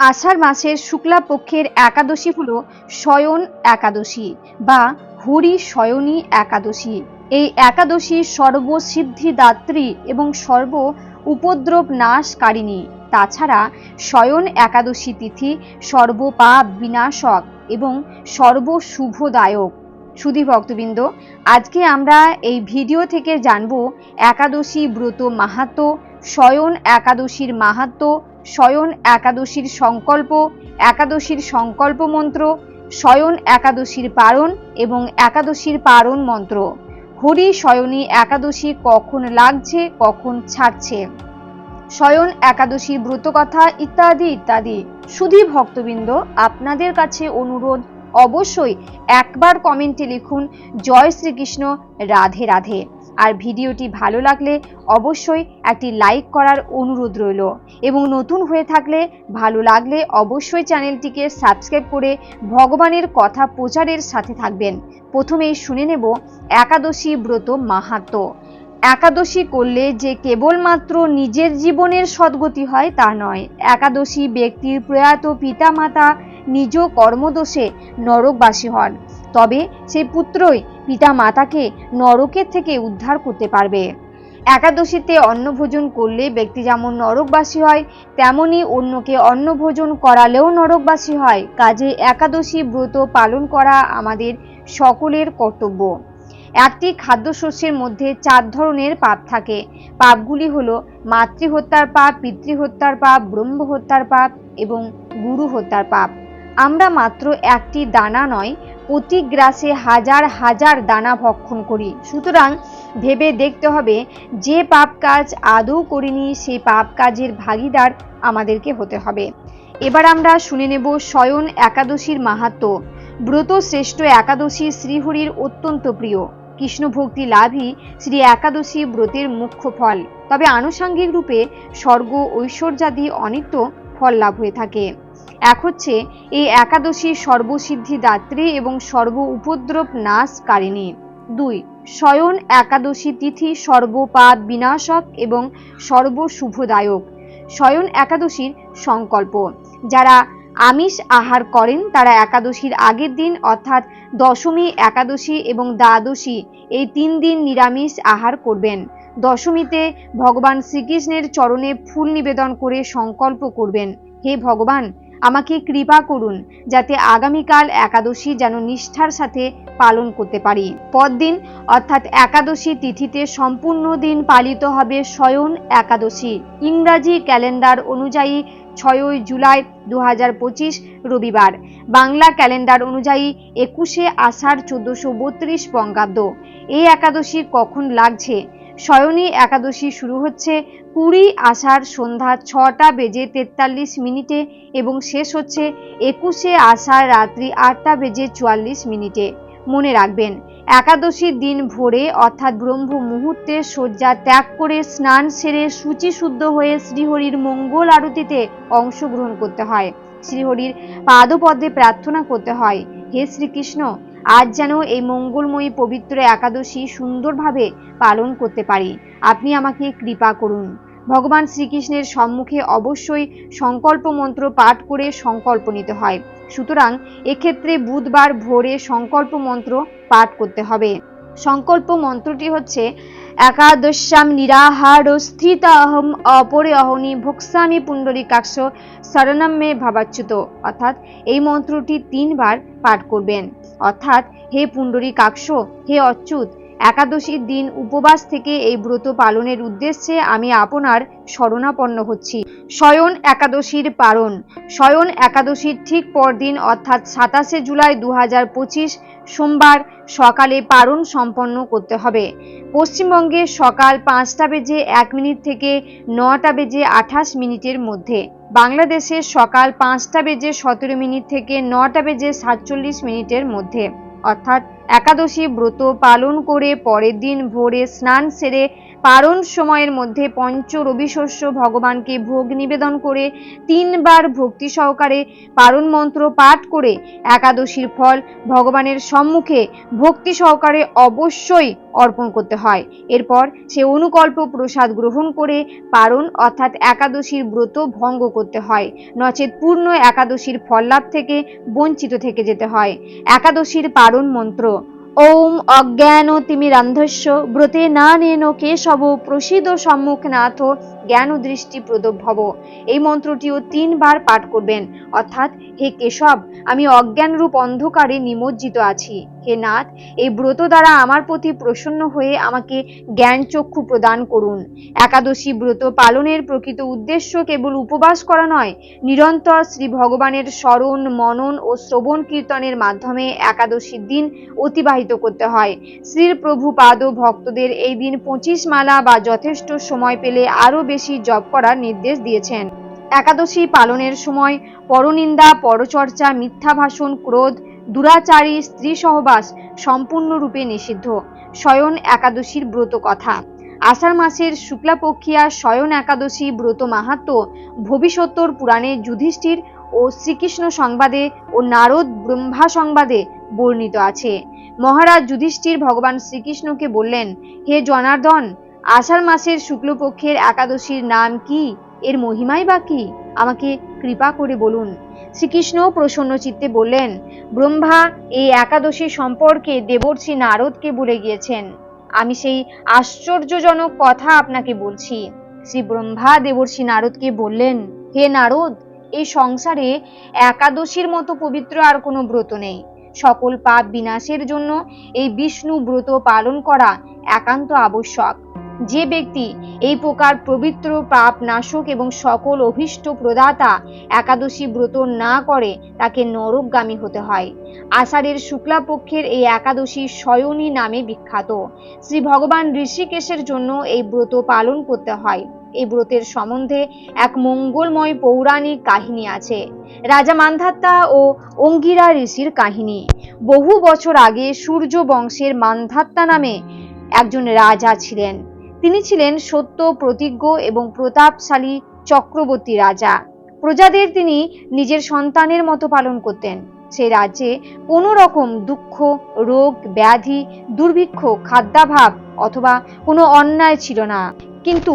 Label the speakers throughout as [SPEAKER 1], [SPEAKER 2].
[SPEAKER 1] আষাঢ় মাসের শুক্লা পক্ষের একাদশী হল শয়ন একাদশী বা হরি শয়নী একাদশী। এই একাদশী সর্বসিদ্ধিদাত্রী এবং সর্ব উপদ্রব নাশকারিণী। তাছাড়া শয়ন একাদশী তিথি সর্বপাপ বিনাশক এবং সর্বশুভদায়ক। সুধী ভক্তবৃন্দ, আজকে আমরা এই ভিডিও থেকে জানব একাদশী ব্রত মাহাত্ম শয়ন একাদশীর মাহাত্ম শয়ন একাদশীর সংকল্প একাদশীর সংকল্প মন্ত্র শয়ন একাদশীর পারণ এবং একাদশীর পারণ মন্ত্র। হরি শয়নী একাদশী কখন লাগছে, কখন ছাড়ছে? শয়ন একাদশীর ব্রতকথা ইত্যাদি ইত্যাদি। সুধী ভক্তবৃন্দ, আপনাদের কাছে অনুরোধ অবশ্যই একবার কমেন্টে লিখুন, জয় শ্রীকৃষ্ণ, রাধে রাধে। আর ভিডিওটি ভালো লাগলে অবশ্যই একটি লাইক করার অনুরোধ রইল। এবং নতুন হয়ে থাকলে ভালো লাগলে অবশ্যই চ্যানেলটিকে সাবস্ক্রাইব করে ভগবানের কথা প্রচারের সাথে থাকবেন। প্রথমেই শুনে নেব একাদশী ব্রত মাহাত্ম। একাদশী করলে যে কেবলমাত্র নিজের জীবনের সদ্গতি হয় তা নয়। একাদশী ব্যক্তির প্রয়াত পিতামাতা নিজ কর্মদোষে নরকবাসী হন। তবে সেই পুত্রই পিতা মাতাকে নরকের থেকে উদ্ধার করতে পারবে। একাদশীতে অন্নভোজন করলে ব্যক্তি যেমন নরকবাসী হয়, তেমনি অন্যকে অন্নভোজন করালেও নরকবাসী হয়। কাজে একাদশী ব্রত পালন করা আমাদের সকলের কর্তব্য। একটি খাদ্যশস্যের মধ্যে চার ধরনের পাপ থাকে। পাপগুলি হলো মাতৃহত্যার পাপ, পিতৃহত্যার পাপ ব্রহ্ম হত্যার পাপ এবং গুরু হত্যার পাপ। আমরা মাত্র একটি দানা নয় প্রতি গ্রাসে হাজার হাজার দানা ভক্ষণ করি। সুতরাং ভেবে দেখতে হবে, যে পাপ কাজ আদৌ করিনি সেই পাপ কাজের ভাগিদার আমাদেরকে হতে হবে। এবার আমরা শুনে নেব স্বয়ন একাদশীর মাহাত্ম। ব্রত শ্রেষ্ঠ একাদশী শ্রীহরির অত্যন্ত প্রিয়। কৃষ্ণ ভক্তি লাভই শ্রী একাদশী ব্রতের মুখ্য ফল। তবে আনুষাঙ্গিক রূপে স্বর্গ ঐশ্বর্যাদি অনিত্য ফল লাভ হয়ে থাকে। এক হচ্ছে এই একাদশী সর্বসিদ্ধি দাত্রী এবং সর্ব উপদ্রব নাশকারিণী দুই শয়ন একাদশী তিথি সর্বপাপ বিনাশক এবং সর্বশুভদায়ক। শয়ন একাদশীর সংকল্প, যারা আমিষ আহার করেন, তারা একাদশীর আগের দিন অর্থাৎ দশমী একাদশী এবং দ্বাদশী এই তিন দিন নিরামিষ আহার করবেন। দশমীতে ভগবান শ্রীকৃষ্ণের চরণে ফুল নিবেদন করে সংকল্প করবেন, হে ভগবান আমাকে কৃপা করুন যাতে আগামীকাল একাদশী যেন নিষ্ঠার সাথে পালন করতে পারি। পরদিন, অর্থাৎ একাদশী তিথিতে সম্পূর্ণ দিন পালিত হবে স্বয়ন একাদশী। ইংরাজি ক্যালেন্ডার অনুযায়ী ছয়ই জুলাই দু হাজার পঁচিশ রবিবার। বাংলা ক্যালেন্ডার অনুযায়ী একুশে আষাঢ় চোদ্দশো বত্রিশ বঙ্গাব্দ। এই একাদশী কখন লাগছে? শয়নী একাদশী শুরু হচ্ছে কুড়ি আষাঢ় সন্ধ্যা ছটা বেজে তেতাল্লিশ মিনিটে এবং শেষ হচ্ছে একুশে আষাঢ় রাত্রি আটটা বেজে চুয়াল্লিশ মিনিটে। মনে রাখবেন, একাদশীর দিন ভোরে অর্থাৎ ব্রহ্ম মুহূর্তে শয্যা ত্যাগ করে স্নান সেরে সূচি শুদ্ধ হয়ে শ্রীহরির মঙ্গল আরতিতে অংশগ্রহণ করতে হয়। শ্রীহরির পাদপদ্মে প্রার্থনা করতে হয়, হে শ্রীকৃষ্ণ আজ যেন এই মঙ্গলময়ী পবিত্র একাদশী সুন্দরভাবে পালন করতে পারি। আপনি আমাকে কৃপা করুন। ভগবান শ্রীকৃষ্ণের সম্মুখে অবশ্যই সংকল্প মন্ত্র পাঠ করে সংকল্প নিতে হয়। সুতরাং এক্ষেত্রে বুধবার ভোরে সংকল্প মন্ত্র পাঠ করতে হবে। সংকল্প মন্ত্রটি হচ্ছে, একাদশ্যাম নিরাহার স্থিত অহম অপরে অহনি ভোক্সামি পুণ্ডরিকাক্ষ শরণম মে ভাবাচ্যুত। অর্থাৎ এই মন্ত্রটি তিনবার পাঠ করবেন। অর্থাৎ, হে পুণ্ডরিকাক্ষ, হে অচ্যুত একাদশীর দিন উপবাস থেকে এই ব্রত পালনের উদ্দেশ্যে আমি আপনার শরণাপন্ন হচ্ছি। শয়ন একাদশীর পারণ শয়ন একাদশীর ঠিক পরদিন, অর্থাৎ সাতাশে জুলাই দু হাজার পঁচিশ, সোমবার সকালে পারণ সম্পন্ন করতে হবে। পশ্চিমবঙ্গে সকাল পাঁচটা বেজে এক মিনিট থেকে নটা বেজে আঠাশ মিনিটের মধ্যে। বাংলাদেশে সকাল পাঁচটা বেজে সতেরো মিনিট থেকে নটা বেজে সাতচল্লিশ মিনিটের মধ্যে। অর্থাৎ একাদশী ব্রত পালন করে পরের দিন ভোরে স্নান সেরে পারণ সময়ের মধ্যে পঞ্চ রবিশস্য ভগবানকে ভোগ নিবেদন করে তিনবার ভক্তি সহকারে পারণ মন্ত্র পাঠ করে একাদশীর ফল ভগবানের সম্মুখে ভক্তি সহকারে অবশ্যই অর্পণ করতে হয়। এরপর সে অনুকল্প প্রসাদ গ্রহণ করে পারণ অর্থাৎ একাদশীর ব্রত ভঙ্গ করতে হয়। নচেত পূর্ণ একাদশীর ফল লাভ থেকে বঞ্চিত থেকে যেতে হয়। একাদশীর পারণ মন্ত্র ওম অজ্ঞান তিমিরান্ধস্য ব্রতে না নেন কেশব প্রসিদ সম্মুখ জ্ঞান দৃষ্টি প্রদভব এই মন্ত্রটিও তিনবার পাঠ করবেন। অর্থাৎ, হে কেশব, আমি অজ্ঞান রূপ অন্ধকারে নিমজ্জিত আছি। হে নাথ, এই ব্রত দ্বারা আমার প্রতি প্রসন্ন হয়ে আমাকে জ্ঞান চক্ষু প্রদান করুন। একাদশী ব্রত পালনের প্রকৃত উদ্দেশ্য কেবল উপবাস করা নয়, নিরন্তর শ্রী ভগবানের স্মরণ, মনন ও শ্রবণ কীর্তনের মাধ্যমে একাদশীর দিন অতিবাহিত করতে হয়। শ্রীর প্রভু পাদ ভক্তদের এই দিন পঁচিশ মালা বা যথেষ্ট সময় পেলে আরও বেশি জপ করার নির্দেশ দিয়েছেন। একাদশী পালনের সময় পরনিন্দা, পরচর্চা, মিথ্যা ভাষণ, ক্রোধ, দুরাচারী, স্ত্রী সহবাস সম্পূর্ণরূপে নিষিদ্ধ। শয়ন একাদশীর ব্রত কথা। আষাঢ় মাসের শুক্লাপক্ষিয়া শয়ন একাদশী ব্রত মাহাত্ম ভবিষ্যত্তর পুরাণে যুধিষ্ঠির ও শ্রীকৃষ্ণ সংবাদে ও নারদ ব্রহ্মা সংবাদে বর্ণিত আছে। মহারাজ যুধিষ্ঠির ভগবান শ্রীকৃষ্ণকে বললেন, হে জনার্দন আষাঢ় মাসের শুক্লপক্ষের একাদশীর নাম কি? এর মহিমাই বা কি? আমাকে কৃপা করে বলুন। শ্রীকৃষ্ণ প্রসন্ন চিত্তে বললেন, ব্রহ্মা, এই একাদশী সম্পর্কে দেবর্ষি নারদকে বলে গিয়েছেন। আমি সেই আশ্চর্যজনক কথা আপনাকে বলছি। শ্রী ব্রহ্মা দেবর্ষি নারদকে বললেন, হে নারদ, এই সংসারে একাদশীর মতো পবিত্র আর কোনো ব্রত নেই। সকল পাপ বিনাশের জন্য এই বিষ্ণু ব্রত পালন করা একান্ত আবশ্যক। যে ব্যক্তি এই প্রকার পবিত্র, পাপ নাশক এবং সকল অভীষ্ট প্রদাতা একাদশী ব্রত না করে তাকে নরকগামী হতে হয়। আষাঢ়ের শুক্লাপক্ষের এই একাদশী শয়নী নামে বিখ্যাত। শ্রী ভগবান ঋষিকেশের জন্য এই ব্রত পালন করতে হয়। এই ব্রতের সম্বন্ধে এক মঙ্গলময় পৌরাণিক কাহিনী আছে। রাজা মান্ধাত্তা ও অঙ্গিরা ঋষির কাহিনী। বহু বছর আগে সূর্য বংশের মান্ধাত্তা নামে একজন রাজা ছিলেন। তিনি ছিলেন সত্য, প্রতিজ্ঞ এবং প্রতাপশালী চক্রবর্তী রাজা। প্রজাদের তিনি নিজের সন্তানের মতো পালন করতেন। সে রাজ্যে কোনো রকম দুঃখ, রোগ, ব্যাধি, দুর্ভিক্ষ, খাদ্যাভাব অথবা কোনো অন্যায় ছিল না। কিন্তু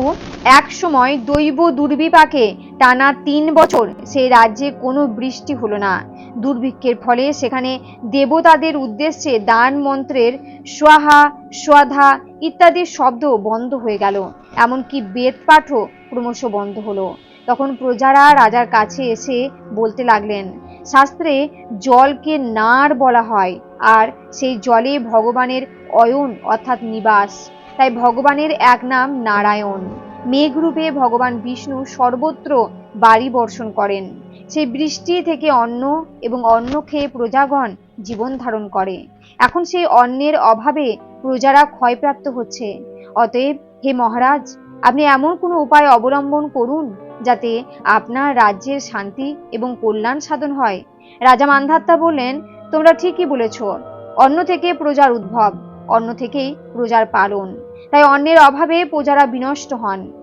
[SPEAKER 1] এক সময় দৈব দুর্বিপাকে টানা তিন বছর সেই রাজ্যে কোনো বৃষ্টি হলো না। দুর্ভিক্ষের ফলে সেখানে দেবতাদের উদ্দেশ্যে দান মন্ত্রের স্বাহা স্বাধা ইত্যাদি শব্দ বন্ধ হয়ে গেল। এমনকি বেদ পাঠও ক্রমশ বন্ধ হলো। তখন প্রজারা রাজার কাছে এসে বলতে লাগলেন, শাস্ত্রে জলকে নার বলা হয়, আর সেই জলে ভগবানের অয়ন অর্থাৎ নিবাস। তাই ভগবানের এক নাম নারায়ণ। মেঘরূপে ভগবান বিষ্ণু সর্বত্র বাড়ি বর্ষণ করেন। সেই বৃষ্টি থেকে অন্ন এবং অন্ন খেয়ে প্রজাগণ জীবন ধারণ করে। এখন সেই অন্নের অভাবে প্রজারা ক্ষয়প্রাপ্ত হচ্ছে। অতএব, হে মহারাজ, আপনি এমন কোনো উপায় অবলম্বন করুন যাতে আপনার রাজ্যের শান্তি এবং কল্যাণ সাধন হয়। রাজা মান্ধাত্তা বললেন, তোমরা ঠিকই বলেছ। অন্ন থেকে প্রজার উদ্ভব। অন্ন থেকেই প্রজার পালন। তাই অন্যের অভাবে প্রজারা বিনষ্ট হন।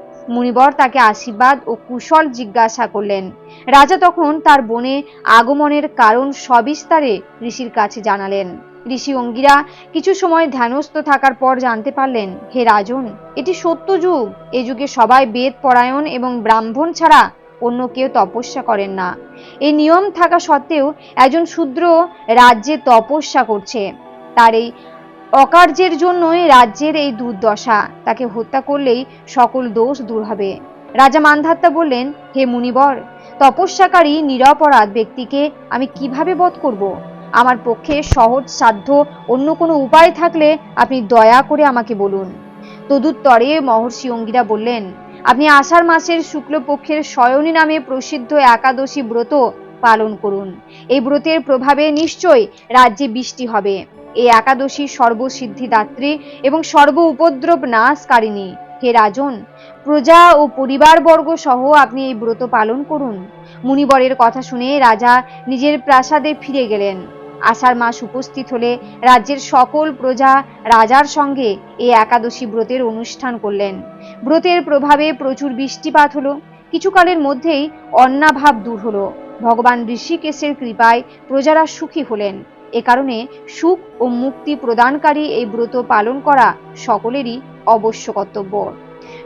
[SPEAKER 1] মুনিবর তাকে আশীর্বাদ ও কুশল জিজ্ঞাসা করলেন। রাজা তখন তার বনে আগমনের কারণ সবিস্তারে ঋষির কাছে জানালেন। ঋষি অঙ্গিরা কিছু সময় ধ্যানস্থ থাকার পর জানতে পারলেন, হে রাজন, এটি সত্য যুগ। এই যুগে সবাই বেদ, পরায়ণ এবং ব্রাহ্মণ ছাড়া অন্য কেউ তপস্যা করেন না। এই নিয়ম থাকা সত্ত্বেও একজন শূদ্র রাজ্যে তপস্যা করছে। তার এই অকার্যের জন্যই রাজ্যের এই দুর্দশা। তাকে হত্যা করলেই সকল দোষ দূর হবে। রাজা মান্ধাত্তা বললেন, হে মুনিবর, তপস্যাকারী নিরপরাধ ব্যক্তিকে আমি কীভাবে বধ করব? আমার পক্ষে সহজ সাধ্য অন্য কোনো উপায় থাকলে আপনি দয়া করে আমাকে বলুন। তদুত্তরে মহর্ষি অঙ্গিরা বললেন, আপনি আষাঢ় মাসের শুক্লপক্ষের শয়নী নামে প্রসিদ্ধ একাদশী ব্রত পালন করুন। এই ব্রতের প্রভাবে নিশ্চয় রাজ্যে বৃষ্টি হবে। এই একাদশী সর্বসিদ্ধিদাত্রী এবং সর্ব উপদ্রব নাশকারিণী। হে রাজন, প্রজা ও পরিবারবর্গ সহ আপনি এই ব্রত পালন করুন। মুনিবরের কথা শুনে রাজা নিজের প্রাসাদে ফিরে গেলেন। আষাঢ় মাস উপস্থিত হলে রাজ্যের সকল প্রজা রাজার সঙ্গে এই একাদশী ব্রতের অনুষ্ঠান করলেন। ব্রতের প্রভাবে প্রচুর বৃষ্টিপাত হলো। কিছুকালের মধ্যেই অন্নাভাব দূর হলো। ভগবান ঋষিকেশের কৃপায় প্রজারা সুখী হলেন। এ কারণে সুখ ও মুক্তি প্রদানকারী এই ব্রত পালন করা সকলেরই অবশ্য কর্তব্য।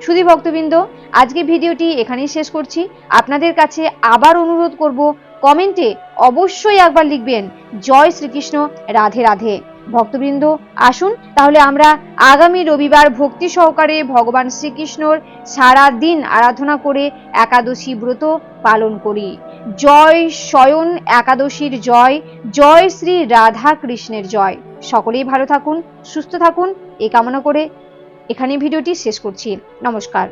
[SPEAKER 1] শুধু ভক্তবৃন্দ, আজকে ভিডিওটি এখানেই শেষ করছি। আপনাদের কাছে আবার অনুরোধ করব, কমেন্টে অবশ্যই একবার লিখবেন, জয় শ্রীকৃষ্ণ, রাধে রাধে। ভক্তবৃন্দ, আসুন, তাহলে আমরা আগামী রবিবার ভক্তি সহকারে ভগবান শ্রীকৃষ্ণর সারা দিন আরাধনা করে একাদশী ব্রত পালন করি। জয় স্বয়ন একাদশীর জয় জয় শ্রী রাধা কৃষ্ণের জয়। সকলেই ভালো থাকুন, সুস্থ থাকুন এই কামনা করে এখানে ভিডিওটি শেষ করছি। নমস্কার।